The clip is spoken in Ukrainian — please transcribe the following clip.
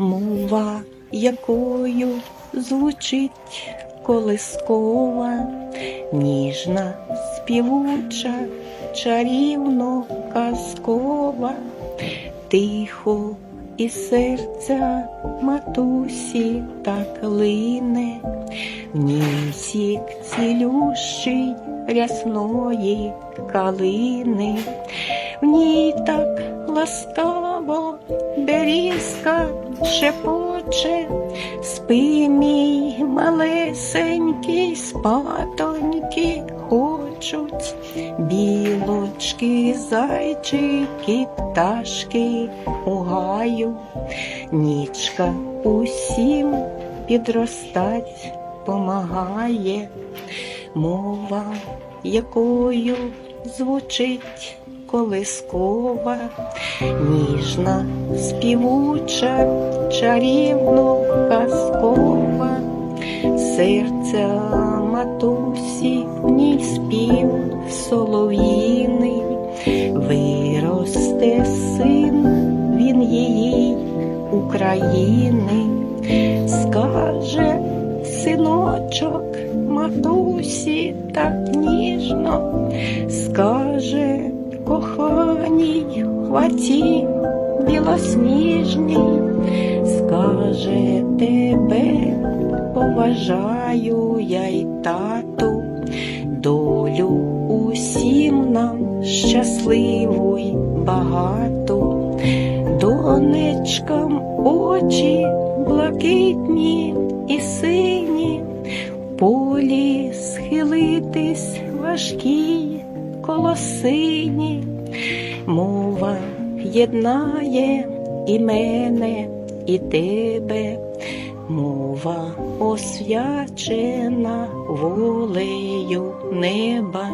Мова, якою звучить колискова, ніжна, співуча, чарівно казкова, тихо і серця матусі так лине, в ній сік цілющий рясної калини, в ній так ласкаво берізка шепоче, спи мій малесенький спатоньки хочуть, білочки, зайчики, пташки у гаю, нічка усім підростать помагає, мова, якою звучить колискова, ніжна, співуча, чарівно казкова, серця матусі, в ній спів солов'їний, виросте син, він її України, скаже синочок матусі так ніжно, скаже коханій хваті білосніжній, скаже тебе, поважаю я й тату, долю усім нам щасливу й багату, донечкам очі блакитні і сині, полі схилитись важкій колосині, мова єднає і мене, і тебе, мова освячена волею неба.